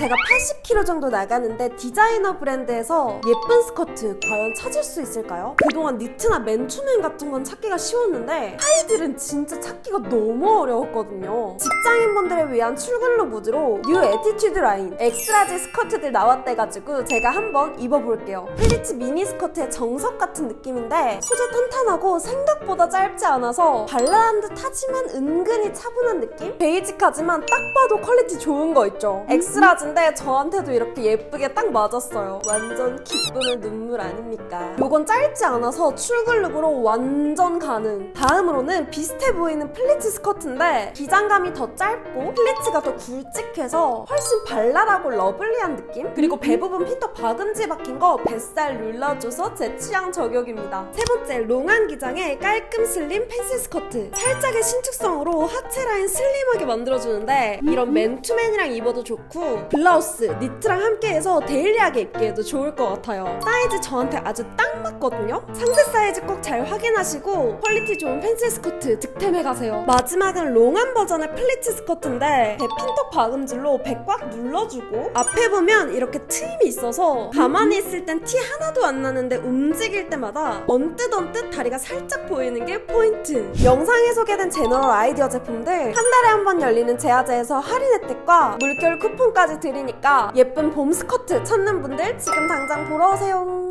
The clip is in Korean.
제가 80kg 정도 나가는데 디자이너 브랜드에서 예쁜 스커트 과연 찾을 수 있을까요? 그동안 니트나 맨투맨 같은 건 찾기가 쉬웠는데 하이들은 진짜 찾기가 너무 어려웠거든요. 직장인분들을 위한 출근룩 무드로 뉴 에티튜드 라인 엑스라지 스커트들 나왔대가지고 제가 한번 입어볼게요. 플리츠 미니 스커트의 정석 같은 느낌인데 소재 탄탄하고 생각보다 짧지 않아서 발랄한 듯 하지만 은근히 차분한 느낌? 베이직하지만 딱 봐도 퀄리티 좋은 거 있죠. 엑스라지 인데 저한테도 이렇게 예쁘게 딱 맞았어요. 완전 기쁨의 눈물 아닙니까? 요건 짧지 않아서 출근룩으로 완전 가능. 다음으로는 비슷해 보이는 플리츠 스커트인데 기장감이 더 짧고 플리츠가 더 굵직해서 훨씬 발랄하고 러블리한 느낌? 그리고 배 부분 핀터 박음질 박힌 거 뱃살 눌러줘서 제 취향 저격입니다. 세 번째, 롱한 기장의 깔끔 슬림 팬시 스커트. 살짝의 신축성으로 하체 라인 슬림하게 만들어주는데 이런 맨투맨이랑 입어도 좋고 블라우스, 니트랑 함께해서 데일리하게 입기에도 좋을 것 같아요. 사이즈 저한테 아주 딱 맞거든요. 상세 사이즈 꼭 잘 확인하시고 퀄리티 좋은 팬시 스커트 득템해 가세요. 마지막은 롱한 버전의 플리츠 스커트인데 배 핀턱 박음질로 배 꽉 눌러주고 앞에 보면 이렇게 트임이 있어서 가만히 있을 땐 티 하나도 안 나는데 움직일 때마다 언뜻 언뜻 다리가 살짝 보이는 게 포인트. 영상에 소개된 제너럴 아이디어 제품들 한 달에 한 번 열리는 제아제에서 할인 혜택과 물결 쿠폰까지 드리니까 예쁜 봄 스커트 찾는 분들 지금 당장 보러 오세요.